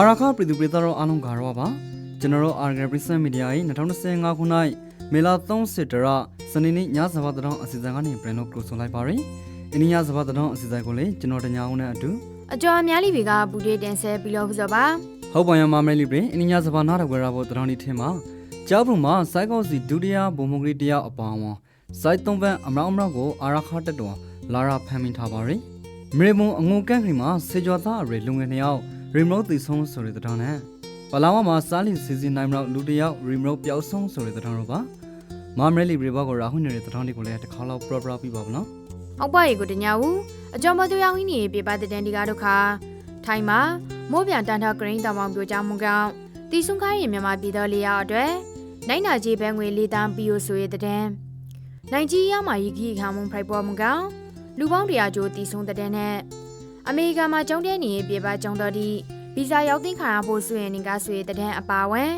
အာရခပြည်သူပြည်သားတို့အားလုံးကတော့ပါကျွန်တော်တို့ Argel Present Media ၏2025ခုနှစ်မေလ30တရစနေနေ့ညစဘာတောင်အစီအစဉ်ကနေပြန်လို့ပြောဆိုလိုက်ပါရယ်။အင်းညစဘာတောင်အစီအစဉ်ကိုလေကျွန်တော်တညာအောင်နဲ့အတူအကျော်အများလီဘီကဘူဒေတင်ဆက်ပြီးလို့ဆိုပါဟုတ်ပါရမမလေးပြင်အင်းညစဘာနားတော့ကြရဖို့တောင်ဒီထင်မှာကျောက်ပုံမှာစိုက်ကောက်စီဒုတိယဘုံမဂရီတရားအပောင်းဝန်စိုက်သုံးပန်းအမရောင်အမရောင်ကိုအာရခတက်တော်လာရာဖမ်းမိထားပါရယ်။မြေမုံအငုံကန့်ခရီမှာစေကျော်သားအရေလူငယ်နှစ်ယောက် remote တီဆုံးဆိုတဲ့တောင်နဲ့ပလာဝမှာစားလီစီစီနိုင်မလို့လူတစ်ယောက် remote ပျောက်ဆုံးဆိုတဲ့တောင်တော့ပါမမလေးပြေဘောကိုရာဟွန်းနေတဲ့တောင်ဒီကိုလည်းတစ်ခါလောက် pro pro ပြပါဗနော်ဟုတ်ပါရေကိုတညာဦးအကျော်မသူရောက်ဟင်းနေပြပတဲ့တန်ဒီကားဒုက္ခထိုင်းမှာမိုးပြန်တန်ထောက်ဂရင်းတောင်ပေါင်းပြကြမှုကြောင့်တီဆုံခိုင်းရင်မြန်မာပြည်တော်လေးရောက်အတွက်နိုင်နာကြီးဘဲငွေလေးတန်းပြီးရဆိုရတဲ့တန်းနိုင်ကြီးရမှာရီကြီးခါမုံဖိုက်ပေါ်မှုကြောင့်လူပေါင်းတရာကျိုးတီဆုံတဲ့တန်းနဲ့ အမေရိကန်မှာကျုံတဲ့နေပြပကျုံတော်ဒီဗီဇာရောက်သိမ်းခံရဖို့ဆိုရင်နေကဆိုရတဲ့တန်းအပါဝင်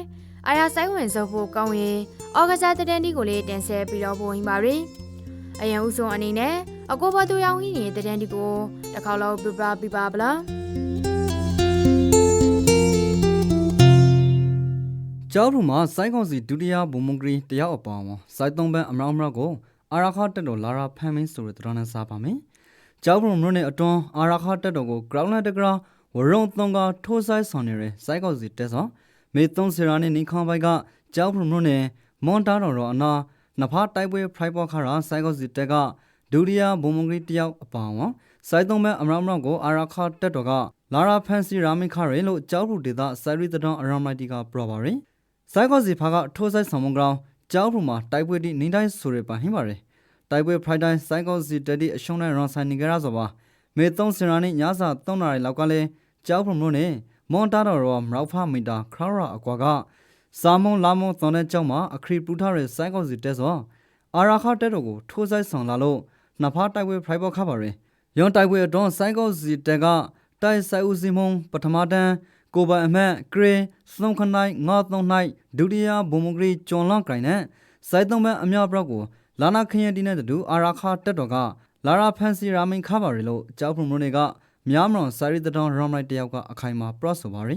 အာရဆိုင်ဝင်စောဖို့ကောင်းရင်အော်ဂဇာတဲ့တန်းဒီကိုလေးတင်ဆက်ပြီးတော့ဖို့ဟင်းပါရီအရန်ဦးဆုံးအနေနဲ့အကိုဘသူရောင်းဟင်းနေတဲ့တန်းဒီကိုတစ်ခါလောက်ပြပပြပါဗလားကျောက်ထူမှာစိုက်ကောင်စီဒုတိယဘုံမဂရီတယောက်အပောင်းဝန်စိုက်သုံးပန်းအမရောင်အမရောင်ကိုအာရခတက်တော်လာရာဖမ်းမင်းဆိုတဲ့တောင်နဲ့စားပါမယ် ကျောက်ဖုံမြို့နယ်အတွန်းအာရခတက်တော်ကို ground လက်တကရာဝရုံသုံးကထိုးဆိုင်ဆောင်နေတဲ့စိုက်ကောင်စီတက်ဆောင်မေသုံးစရာနဲ့နေခေါင်းပိုက်ကကျောက်ဖုံမြို့နယ်မွန်တာတော်တော်အနာနဖားတိုက်ပွဲဖရိုက်ပေါ်ခါရာစိုက်ကောင်စီတက်ကဒုတိယဘုံမဂရီတယောက်အပောင်းဝန်စိုက်သုံးပန်းအမရောင်အမရောင်ကိုအာရခတက်တော်ကလာရာဖန်စီရာမင်ခါရဲလို့ကျောက်ဖုံဒေသစိုက်ရီတတော်အရမိုက်တီကပြောပါရယ်စိုက်ကောစီဖာကထိုးဆိုင်ဆောင်မဂရောင်းကျောင်းဖူမှာတိုက်ပွဲတိနေတိုင်းဆိုရပါဟင်းပါရယ် တိုက်ပွဲဖရိုက်တိုင်းစိုက်ကောစီတတိအရှုံးနဲ့ရွန်ဆိုင်နေကြရဆိုပါမေသုံးစရာနဲ့ညစာသုံးနာရီလောက်ကလည်းကျောင်းဖူမို့နဲ့မွန်တာတော်ရောမရောက်ဖမီတာခရရာအကွာကစာမုံလာမုံသွန်တဲ့ကျောင်းမှာအခရီပူထားတဲ့စိုက်ကောစီတက်စောအာရာခတက်တော်ကိုထိုးဆိုင်ဆောင်လာလို့နှစ်ဖားတိုက်ပွဲဖရိုက်ပေါ်ခပါရယ်ရွန်တိုက်ပွဲအတွန်းစိုက်ကောစီတက်ကတိုက်ဆိုင်ဦးစီမုံပထမတန်းကိုပိုင်အမတ်ဂရေသုံးခနိုင်ငါသုံးနိုင်ဒုတိယဘုံမဂရီဂျွန်လော့ကိုင်နဲ့စိုက်သုံးပန်းအများပြောက်ကို လာနာခရင်တီနဲ့တူအာရာခတက်တော်ကလာရာဖန်စီရာမင်ခပါရီလို့ကြောက်ဖုံမတွေကမြားမရွန်စာရီတတော်ရောင်းလိုက်တယောက်ကအခိုင်မာပရော့ဆိုပါရီ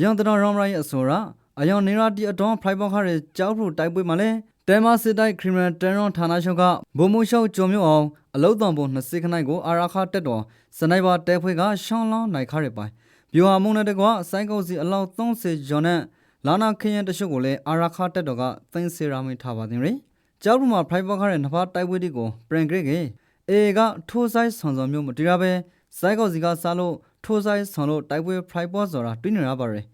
ရန်တတော်ရောင်းလိုက်ရဲ့အဆိုရာအယောင်နေရာတီအတော်ဖလိုက်ပေါခရဲကြောက်ဖုံတိုက်ပွဲမှာလဲတဲမစစ်တိုက်ခရီမန်တန်ရွန်ဌာနချုပ်ကဘုံမှုရှောက်ကြုံမြို့အောင်အလုတ်တော်ပုံ20ခနိုင်ကိုအာရာခတက်တော်စနိုက်ပါတဲဖွဲကရှောင်းလောင်းနိုင်ခရပိုင်ဗျူဟာမုံနဲ့တကွစိုင်းကုတ်စီအလောက်30ကျော်နဲ့လာနာခရင်တရှုပ်ကိုလည်းအာရခတက်တော်ကသိန်းစေရာမီထားပါတင်ရယ် ကျောက်လူမှာဖရိုက်ဘောက်ခတဲ့နှစ်ဖားတိုက်ပွဲတွေကိုပရင်ဂရစ်ကေအေကထိုးဆိုင်ဆွန်စော်မျိုးမတရားပဲစိုင်းကုတ်စီကစားလို့ထိုးဆိုင်ဆွန်လို့တိုက်ပွဲဖရိုက်ဘော့ဆိုတာတွင်းနေရပါရယ်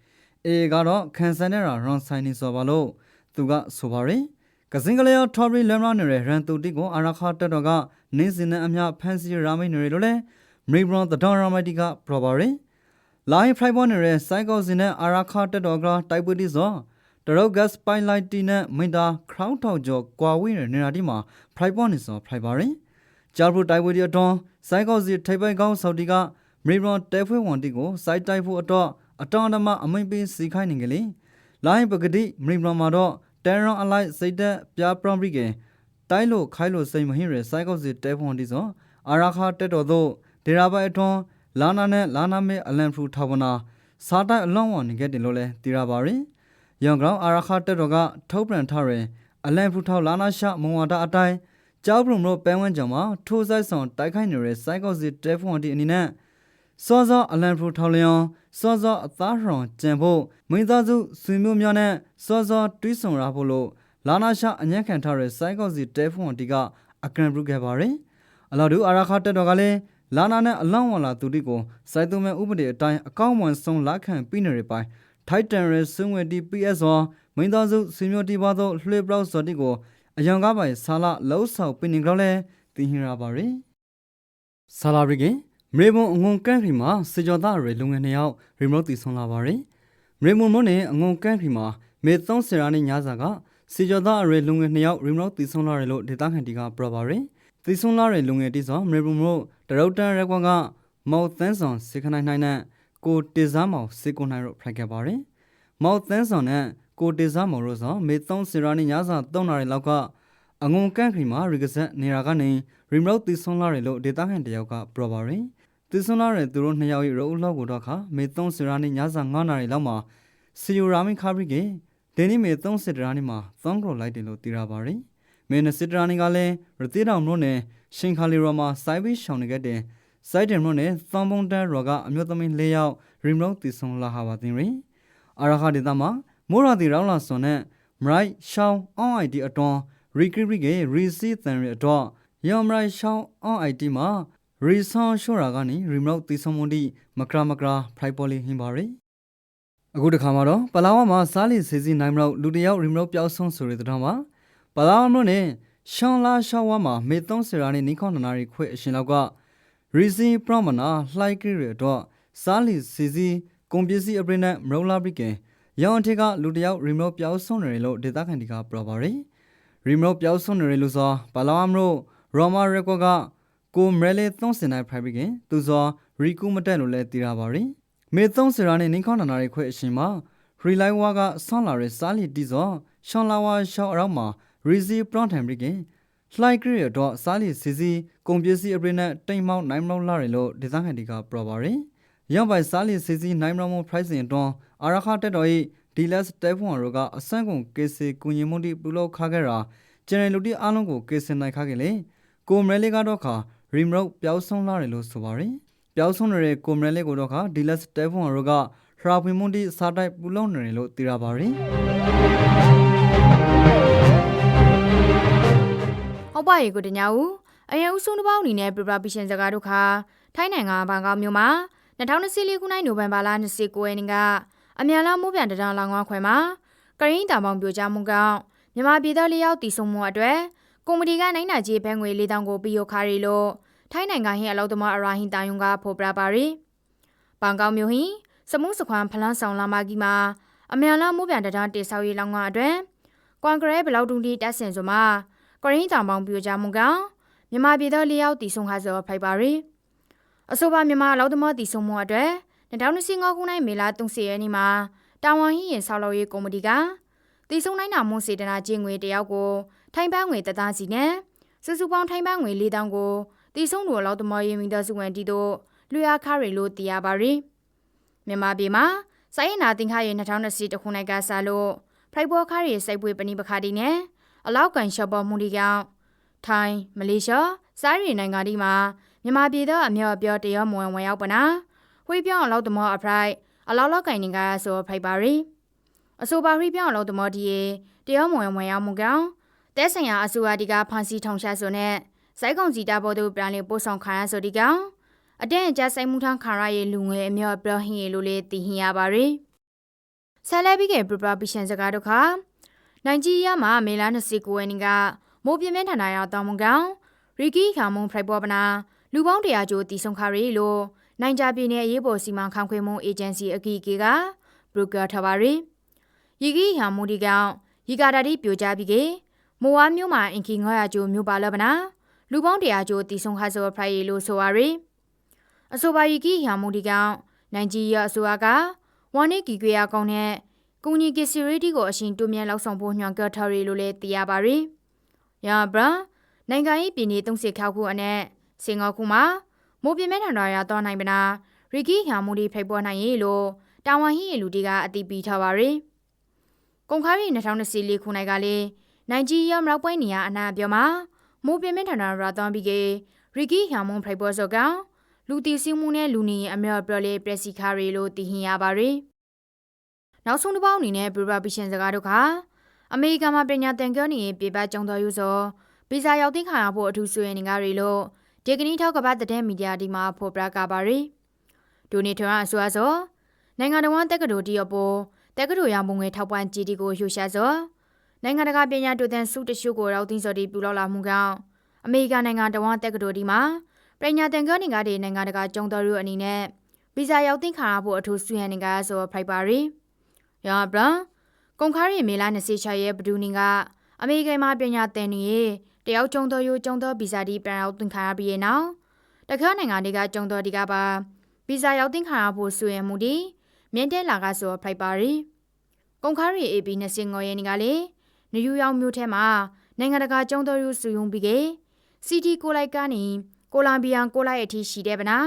အေကတော့ခန်ဆန်နဲ့ရာရွန်ဆိုင်နေစော်ပါလို့သူကဆိုပါရယ်ကစင်ကလေးရောထော်ဘရီလမ်ရာနေရရန်တူတီကိုအာရခတက်တော်ကနင်းစင်နဲ့အမျှဖန်စီရာမိနေရလို့လဲမရီဘရွန်တတော်ရာမတီကပရပါရယ်လိုင်းဖရိုက်ပေါ်နေတဲ့စိုက်ကောစင်နဲ့အာရာခတက်တော်ကတိုက်ပွဲတိစော တရုတ်ဂတ်စပိုင်လိုက်တီနဲ့မင်တာခရောင်းထောက်ကျော်ကွာဝင်းနေနေတာဒီမှာဖရိုက်ပေါ်နေစောဖရိုက်ပါရင်ဂျာဘရူတိုက်ပွဲဒီအတွန်းစိုက်ကောစီထိပ်ပိုက်ကောင်းဆော်တီကမေဘရွန်တဲဖွဲဝန်တီကိုစိုက်တိုက်ဖို့အတွက်အတော်အမအမိန်ပေးစီခိုင်းနေကြလေလိုင်းပကတိမေဘရွန်မှာတော့တန်ရွန်အလိုက်စိတ်သက်ပြားပရမ်ပရိကေတိုင်းလို့ခိုင်းလို့စိတ်မဟင်းရစိုက်ကောစီတဲဖွန်တီစောအာရာခတက်တော်တို့ဒေရာဘိုင်အတွန်းလာနာနဲ့လာနာမဲအလန်ဖရူထောဝနာစားတိုက်အလောင်းဝနေခဲ့တယ်လို့လဲသိရပါရင်။ ယောင်ကောင်အာရခတက်တော်ကထုတ်ပြန်ထားရင်အလန်ဖရူထောလာနာရှမုံဝါဒအတိုင်းကြောက်ပရုံတို့ပဲဝန်းကြောင်မှာထိုးဆိုင်ဆောင်တိုက်ခိုက်နေတဲ့စိုက်ကော့စီတဲဖွန်တီအနေနဲ့စောစောအလန်ဖရူထောလျောင်းစောစောအသားရောင်ကျန်ဖို့မိသားစုဆွေမျိုးများနဲ့စောစောတွေးဆောင်ရဖို့လို့လာနာရှအညံ့ခံထားတဲ့စိုက်ကော့စီတဲဖွန်တီကအကန်ပရုခဲ့ပါရင်။အလာဒူအာရခတက်တော်ကလည်းလာနာနဲ့အလောင်းဝလာသူတိကိုစိုက်သူမဲ့ဥပဒေအတိုင်းအကောင့်ဝန်ဆုံးလက်ခံပြီးနေရပိုင် ထိုက်တန်ရဲစွငွေတီ PS ဝမင်းသားစုဆွေမျိုးတီပါသောလှေပလောက်စော်တိကိုအယောင်ကားပိုင်ဆာလာလှုပ်ဆောင်ပြီးနေကြလဲတင်ဟင်ရပါရယ်ဆာလာရီကမေဘုံအငုံကန့်ခရီမှာစေကျော်သားရဲလူငယ်နှစ်ယောက်ရီမို့တီဆုံးလာပါရယ်မေဘုံမွန်းနဲ့အငုံကန့်ခရီမှာမေသုံးစရာနဲ့ညစာကစေကျော်သားရဲလူငယ်နှစ်ယောက်ရီမို့တီဆုံးလာတယ်လို့ဒေတာခန်တီကပြောပါရယ်တီဆုံးလာတဲ့လူငယ်တီစောမေဘုံမို့တရုတ်တန်ရက်ကွန်ကမောက်သန်းဆောင်စေခနိုင်နိုင်နဲ့ ကိုတေစားမောင်စေကွန်နိုင်တို့ဖရိုက်ခဲ့ပါတယ်။မောက်သန်းဆောင်နဲ့ကိုတေစားမောင်တို့ဆိုမေသုံးစရာနဲ့ညစာ၃နာရီလောက်ကအငုံကန့်ခရီမှာရီကဆက်နေရာကနေရီမို့တီဆုံးလာတယ်လို့ဒေတာခန်တယောက်ကပြောပါရယ်။တည်ဆုံလာတဲ့သူတို့နှစ်ယောက်၏ရုပ်လောက်ကိုတော့ခါမေသုံးစရာနေညစာ9နာရီလောက်မှာစီယိုရာမင်ခါဘရီကေဒင်းနီမေသုံးစစ်တရာနေမှာသုံးကရိုလိုက်တယ်လို့သိရပါတယ်မေနစစ်တရာနေကလည်းရတိတောင်တို့နဲ့ရှင်ခါလီရောမှာစိုက်ပြီးရှောင်းနေခဲ့တဲ့ စိုက်တယ်တို့နဲ့သုံးပုံတန်းရောကအမျိုးသမီး၄ယောက်ရီမုတ်တည်ဆုံလာဟာပါတင်ရင်အာရခဒေတာမှာမိုးရာတီရောင်းလာစွန်နဲ့မရိုက်ရှောင်းအောင်အိုင်ဒီအတွန်းရီကရီကေရီစီတန်ရတော့ယောမရိုက်ရှောင်းအောင်အိုင်ဒီမှာရီဆောင်းရှော့ရာကနေရီမုတ်တည်ဆုံမွန်ဒီမကရာမကရာဖရိုက်ပေါ်လီဟင်ပါရီအခုတခါမှာတော့ပလာဝမှာစားလီစီစီနိုင်မလို့လူတယောက်ရီမုတ်ပျောက်ဆုံးဆိုတဲ့တောင်မှာပလာဝမြို့နဲ့ရှောင်းလာရှောင်းဝါမှာမေသုံးစရာနဲ့နိခေါနနာရီခွေအရှင်လောက်က ရီစီပရမနာလှိုက်ကရီရတော့စားလီစီစီကွန်ပစ္စည်းအပရိနဲ့မရောလာဘရီကင်ရောင်အထက်ကလူတယောက်ရီမုတ်ပျောက်ဆုံးနေတယ်လို့ဒေတာကန်ဒီကပြောပါရယ်ရီမုတ်ပျောက်ဆုံးနေတယ်လို့ဆိုပလာဝမြို့ရောမာရက်ကောကကိုမရလေသုံးစင်နိုင်ဖရိုက်ဘရီကင်သူဆိုရီကူမတက်လို့လည်းတည်ရပါရယ်မေသုံးစရာနဲ့နိခေါနနာရီခွေအရှင်မှာရီလိုက်ဝါကဆွန်လာရယ်စားလီတီဆိုရှောင်းလာဝါရှောင်းအရောက်မှာရီစီပရန်ထန်ဘရီကင် လှိုက်ကရီရတော့စားလီစီစီကုန်ပစ္စည်းအပရိနဲ့တိမ်မောက်နိုင်မောက်လာတယ်လို့ဒေသခံတွေကပြောပါရယ်ရောက်ပိုင်စားလီစီစီနိုင်မောက်မ price င်တွန်းအာရခတက်တော်၏ဒီလက်စတဲဖွန်ရောကအဆန်းကုန်ကေစီကုညင်မွန်တီပူလောက်ခခဲ့တာကျန်တဲ့လူတီအားလုံးကိုကေစင်နိုင်ခခဲ့လေကိုမရလေးကတော့ခါရီမုတ်ပျောက်ဆုံးလာတယ်လို့ဆိုပါရယ်ပျောက်ဆုံးနေတဲ့ကိုမရလေးကိုတော့ခါဒီလက်စတဲဖွန်ရောကဖရာဖွင်မွန်တီစားတိုက်ပူလောက်နေတယ်လို့သိရပါရယ် ဟုတ်ပါရဲ့ကိုတညာဦးအရင်ဦးဆုံးတစ်ပေါက်အနေနဲ့ပြပပီရှင်စကားတို့ခါထိုင်းနိုင်ငံဘန်ကောက်မြို့မှာ2024ခုနှစ်နိုဝင်ဘာလ29ရက်နေ့ကအမြန်လာမိုးပြန်တံတားလောင်ဝါခွဲမှာကရင်တာပေါင်ပြိုကျမှုကောင်းမြန်မာပြည်သားလေးယောက်တည်ဆုံမှုအတွက်ကွန်မတီကနိုင်နာကြီးဘဲငွေ၄တောင်ကိုပြီးရခါရီလို့ထိုင်းနိုင်ငံဟင်းအလောက်သမားအရာဟင်းတာယုံကဖော်ပြပါရီဘန်ကောက်မြို့ဟင်းစမှုစခွန်ဖလန်းဆောင်လာမကြီးမှာအမြန်လာမိုးပြန်တံတားတိဆောက်ရေးလောင်ဝါအတွက်ကွန်ကရဲဘလောက်တုန်တီတက်ဆင်ဆိုမှာ ကရင်တောင်ပေါင်းပြိုကြမှုကမြန်မာပြည်သားလေးယောက်တည်ဆုံခါစောဖိုက်ပါရီအဆိုပါမြန်မာအလောက်သမားတည်ဆုံမှုအတွက်2025ခုနှစ်မေလ30ရက်နေ့မှာတာဝန်ဟင်းရင်ဆောက်လုပ်ရေးကော်မတီကတည်ဆုံနိုင်တာမွန်စေတနာကျင်းငွေတယောက်ကိုထိုင်းပန်းငွေတသားစီနဲ့စုစုပေါင်းထိုင်းပန်းငွေ၄တောင်ကိုတည်ဆုံသူအလောက်သမားရေးမိသားစုဝင်တီတို့လွှဲအားခရီလို့သိရပါရီမြန်မာပြည်မှာစိုင်းနာတင်ခါရဲ့2020ခုနှစ်ကစလို့ဖိုက်ဘောခါရီစိုက်ပွေပဏိပခါတီနဲ့ အလောက်ကန်ရှော့ပေါ်မှုဒီကြောင့်ထိုင်းမလေးရှားစားရီနိုင်ငံဒီမှာမြန်မာပြည်သားအမြောက်အပြောတရားမဝင်ဝင်ရောက်ပနာဝှေးပြောင်းအလောက်သမောအဖရိုက်အလောက်လောက်ကန်နေကဆိုဖိုက်ပါရီအဆိုပါဝှေးပြောင်းအလောက်သမောဒီရေတရားမဝင်ဝင်ရောက်မှုကောင်တဲဆိုင်ရာအဆိုအဒီကဖန်စီထောင်ရှာဆိုနဲ့စိုက်ကောင်စီတာဘော်တို့ပြန်လေပို့ဆောင်ခံရဆိုဒီကောင်အတဲ့အကြဆိုင်မှုထန်းခါရရဲ့လူငယ်အမြောက်အပြောဟင်းရလို့လေတည်ဟင်ရပါရီဆယ်လဲပြီးကပြပပရှင်စကားတို့ခါ နိုင်ဂျီးယားမှာမေလ29ရက်နေ့ကမိုးပြင်းပြင်းထန်ထန်ရောက်တော်မူကောင်ရီကီခါမွန်ဖရိုက်ပေါ်ပနာလူပေါင်းတရာကျော်တီဆုံခါရီလို့နိုင်ဂျာပြည်နယ်အရေးပေါ်စီမံခန့်ခွဲမှုအေဂျင်စီအကြီးအကဲကဘရူကာထဘာရီရီကီဟာမူဒီကောင်ရီကာတာတီပြိုကျပြီးကေမိုဝါမျိုးမှာအင်ကီ900ကျော်မြို့ပါလပနာလူပေါင်းတရာကျော်တီဆုံခါစောဖရိုက်လို့ဆိုပါရီအဆိုပါရီကီဟာမူဒီကောင်နိုင်ဂျီးယားအစိုးရကဝါနေကီကွေယာကောင်နဲ့ ကူညီကစီရီတီကိုအရှင်တူမြဲလောက်ဆောင်ဖို့ညွှန်ကထရီလို့လည်းသိရပါရီ။ယာဘရာနိုင်ငံရေးပြည်နယ်သုံးစစ်ခောက်ခုအနဲ့စင်ကာပူမှာမိုးပြင်းမဲ့ထန်တော်ရတော့နိုင်ပနာရီကီဟာမူဒီဖိတ်ပေါ်နိုင်ရေလို့တာဝန်ဟိလူတီကအတိပေးထားပါရီ။ကုန်ခါရီ2024ခုနှစ်ကလေးနိုင်ဂျီးယားမြောက်ပွဲနေရအနာပြောမှာမိုးပြင်းမဲ့ထန်တော်ရတော့ပြီးကေရီကီဟာမွန်ဖိတ်ပေါ်စောကောင်လူတီစီမှုနဲ့လူနေအမြော်ပရလေးပရက်စီခါရီလို့တည်ဟင်ရပါရီ။ နောက်ဆုံးတစ်ပေါက်အနေနဲ့ဘရဘပီရှင်စကားတို့ကအမေရိကန်မှာပညာသင်ကျောင်းနေပြေပကျောင်းတော်ယူဆိုဗီဇာရောက်သိခါရဖို့အထူးဆွေးနေကြရီလို့ဒီကနေ့ထောက်ကပတ်တဲ့မီဒီယာဒီမှာဖော်ပြကြပါရီဒိုနီထရန်အဆိုအဆိုနိုင်ငံတော်တက္ကသိုလ်တီအပေါ်တက္ကသိုလ်ရမုံငွေထောက်ပံ့ကြည်တီကိုယူရှာစောနိုင်ငံတကာပညာတူတန်စုတရှုကိုရောက်သိစော်တီပူလောက်လာမှုကောင်အမေရိကန်နိုင်ငံတော်တက္ကသိုလ်ဒီမှာပညာသင်ကျောင်းနေကြတဲ့နိုင်ငံတကာကျောင်းတော်ရုအနေနဲ့ဗီဇာရောက်သိခါရဖို့အထူးဆွေးနွေးနေကြဆိုဖိုက်ပါရီ ယာဘရန်ကုန်ခါရီမေလာ26ရက်ဘဒူနီကအမေရိကန်မှာပညာသင်နေတယောက်ကျုံတော်ရိုးကျုံတော်ဗီဇာဒီပြန်ရောက်သင်ခါရပြီးရနောက်တခါနိုင်ငံတွေကကျုံတော်ဒီကပါဗီဇာရောက်သင်ခါရဖို့ဆွေးမှုဒီမြင့်တဲ့လာကဆိုဖိုက်ပါရီကုန်ခါရီ AB 25ရက်နေ့ကလေနယူးယောက်မြို့ထဲမှာနိုင်ငံတကာကျုံတော်ရိုးစုယုံပြီးကေစီတီကိုလိုက်ကနေကိုလံဘီယန်ကိုလိုက်အထိရှိတဲ့ဗနာ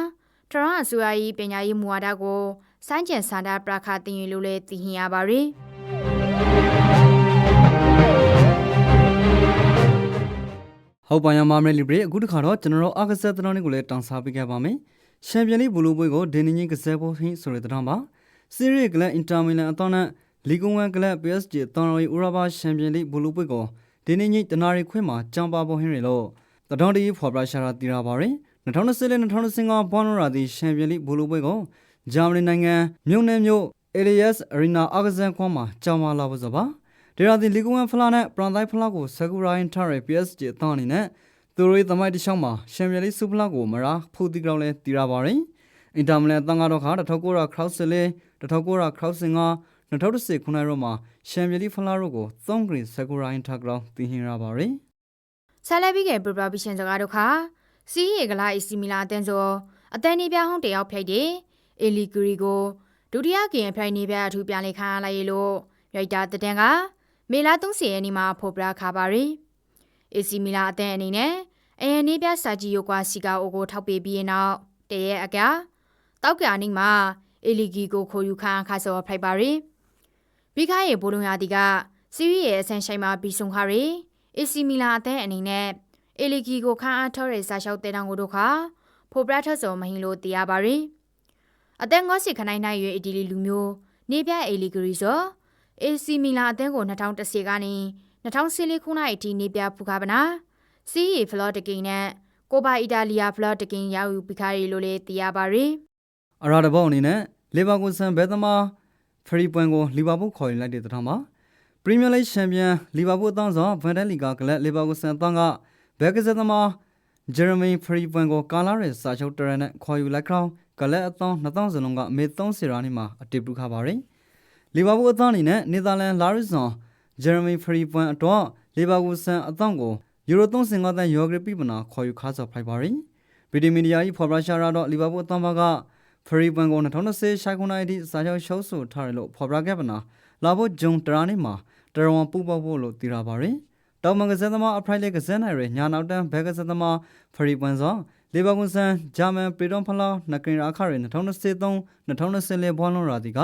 ထရန့်အစိုးရ၏ပညာရေးမူဝါဒကို စမ်းကြံစန္ဒပရခတင်ယူလို့လည်းသိဟင်ရပါရီဟုတ်ပါရမမယ်လီဘရီအခုတစ်ခါတော့ကျွန်တော်တို့အားကစားသတင်းတွေကိုလည်းတောင်းစားပေးခဲ့ပါမယ်။ချန်ပီယံလိဘူလူပွဲကိုဒင်းနင်းကစားဖို့ဟင်းဆိုတဲ့သတင်းပါ။စီးရီးကလပ်အင်တာမီလန်အသောနဲ့လီဂွန်ဝမ်ကလပ် PSG အသောရီဥရောပချန်ပီယံလိဘူလူပွဲကိုဒင်းနင်းတနာရီခွင့်မှာကြံပါဖို့ဟင်းရလို့တတော်တီဖော်ပရာရှာရာတီရာပါရယ်2020နဲ့2025ဘောနော်ရာဒီချန်ပီယံလိဘူလူပွဲကို ဂျာမနီနိုင်ငံမြို့နယ်မြို့ Elias Arena အားကစားကွန်းမှာကြံပါလာဖို့ဆိုပါ။ဒေရာဒီလီဂွန်ဖလာနဲ့ပရန်တိုင်းဖလာကိုဆကူရိုင်းထားရ PSG အတောင်းအနေနဲ့သူတို့ရဲ့သမိုင်းတစ်ချောင်းမှာရှမ်ပီယံလိစူဖလာကိုမရာဖူတီကောင်လဲတီရာပါတယ်။အင်တာမီလန်တန်ကတော့ခါတထောက်ကိုရာခရော့ဆလေတထောက်ကိုရာခရော့စင်က2010ခုနှစ်ရောမှာရှမ်ပီယံလိဖလာတို့ကို3ဂရင်းဆကူရိုင်းထားကောင်တင်ဟင်ရပါတယ်ဆာလက်ပြီးကပရပပရှင်စကားတို့ခါစီးရီကလာအီစီမီလာအတန်းစောအတန်းနေပြဟောင်းတယောက်ဖိတ်တယ် အီလီဂရီကိုဒုတိယကင်ဖိုင်နေပြအထူးပြန်လေခါရလိုက်ရလို့ရိုက်တာတတန်ကမေလာ30ရက်နေ့မှာဖော်ပြခါပါရီအီစီမီလာအတန်းအနေနဲ့အယန်နေပြစာဂျီယိုကွာစီကာအိုကိုထောက်ပေးပြီးနောက်တရက်အကတောက်ကနေ့မှာအီလီဂီကိုခိုယူခါခါစောဖိုက်ပါရီပြီးခါရဲ့ဘိုးလုံရတီကစီးရီရဲ့အဆန်ရှိုင်မှာပြီးဆုံးခါရီအီစီမီလာအတန်းအနေနဲ့အီလီဂီကိုခန်းအားထော်ရဲစာလျှောက်တဲ့တောင်ကိုတို့ခါဖိုပရထတ်စောမဟင်းလို့တရားပါရီ အတန်းငေါ့စီခနိုင်နိုင်ရွေအီဒီလီလူမျိုးနေပြအီလီဂရီစောအေစီမီလာအတန်းကို2010ကနေ2014ခုနှစ်အထိနေပြဖူခါပနာစီးရီဖလော့တကင်နဲ့ကိုပါအီတာလီယာဖလော့တကင်ရောက်ယူပြီးခါရီလို့လေတရားပါရီ။အရာတဘောအနေနဲ့လီဗာပူးဆန်ဘဲသမားဖရီပွန်ကိုလီဗာပူးခေါ်ယူလိုက်တဲ့သတင်းမှာပရီးမီယာလိချန်ပီယံလီဗာပူးအသောဆောင်ဗန်ဒန်လီဂါကလပ်လီဗာပူးဆန်အသောကဘဲကစားသမားဂျယ်ရမီဖရီပွန်ကိုကာလာရဲ့စာချုပ်တရနဲ့ခေါ်ယူလိုက်ခေါင်း ကလပ်အသော2000စလုံးကမေ30ရာနီမှာအတစ်ပူခါပါရယ်လီဗာပူးအသောအနေနဲ့နေသာလန်လာရစ်ဇွန်ဂျယ်ရမီဖရီပွန်အတွက်လီဗာပူးဆန်အသောကိုယူရို35တန်ယောဂရပိပနာခေါ်ယူခါစော်ဖိုက်ပါရယ်ဗီဒီမီဒီယာ၏ဖော်ပြရှာရာတော့လီဗာပူးအသောဘကဖရီပွန်ကို2020ရှိုင်ခုနိုင်တီစာချုပ်ရှုံးဆိုထားတယ်လို့ဖော်ပြခဲ့ပါနာလာဖို့ဂျုံတရာနေမှာတရဝန်ပူပေါဖို့လို့သိရပါတယ်တောင်မန်ကစားသမားအဖရိုက်လက်ကစားနိုင်ရညာနောက်တန်းဘက်ကစားသမားဖရီပွန်စော လေဘာကွန်ဆန်ဂျာမန်ပရီဒွန်ဖလာနကင်ရာခရ2023 2024ဘောလုံးရာတီက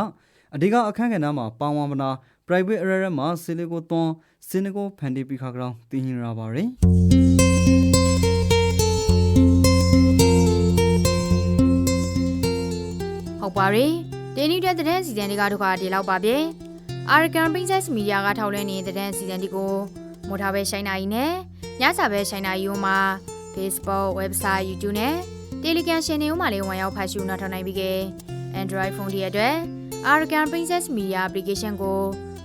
အဓိကအခန့်ကဏ္ဍမှာပါဝင်မနာ private area မှာဆီလီကိုသွန်စင်နီကိုဖန်တီပီခါကောင်တင်ရင်ရပါတယ်ဟုတ်ပါရီဒီနေ့တဲ့တဲ့စီဇန်တွေကတို့ကဒီလောက်ပါဗျအာရကန်ပရိ ncess မီဒီယာကထောက်လွှင့်နေတဲ့တဲ့စီဇန်ဒီကိုမိုးထားပဲရှိုင်းနိုင်နဲ့ညစာပဲရှိုင်းနိုင်ရုံမှာ Facebook website YouTube နဲ့ Telegram channel မှာလည်းဝင်ရောက်ဖတ်ရှုနားထောင်နိုင်ပြီက Android phone တွေအတွက် Argan Princess Media application ကို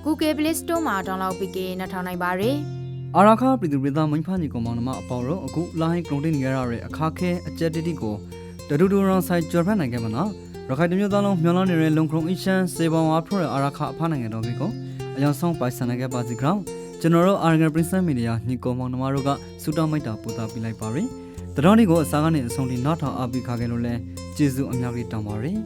Google Play Store မှာ download ပြီးကနားထောင်နိုင်ပါရယ်အာရခပြည်သူပြည်သားမင်းဖာညီကောင်မောင်နှမအပေါင်းတို့အခုလိုင်းကရုံတင်နေရတဲ့အခါခဲအကြက်တီတီကိုတဒူဒူရောင်ဆိုင်ကြော်ဖတ်နိုင်ခဲ့ပါနော်ရခိုင်တမျိုးသားလုံးမျောလန်းနေတဲ့လုံခုံအီရှန်စေဘောင်အားဖရိုအာရခအဖားနိုင်ငံတော်ကြီးကိုအယောင်ဆောင်ပိုင်ဆန်နိုင်ခဲ့ပါစီကောင် ကျွန်တော်တို့အာရဂန်ပရင်းဆန်မီဒီယာညီကောင်မောင်နှမတို့ကစူတောင်းမိတ်တာပို့တာပြလိုက်ပါရယ်တတော်នេះကိုအစားကနေအဆုံးထိနောက်ထောင်အပိခါခဲ့လို့လဲကျေးဇူးအများကြီးတောင်းပါရယ်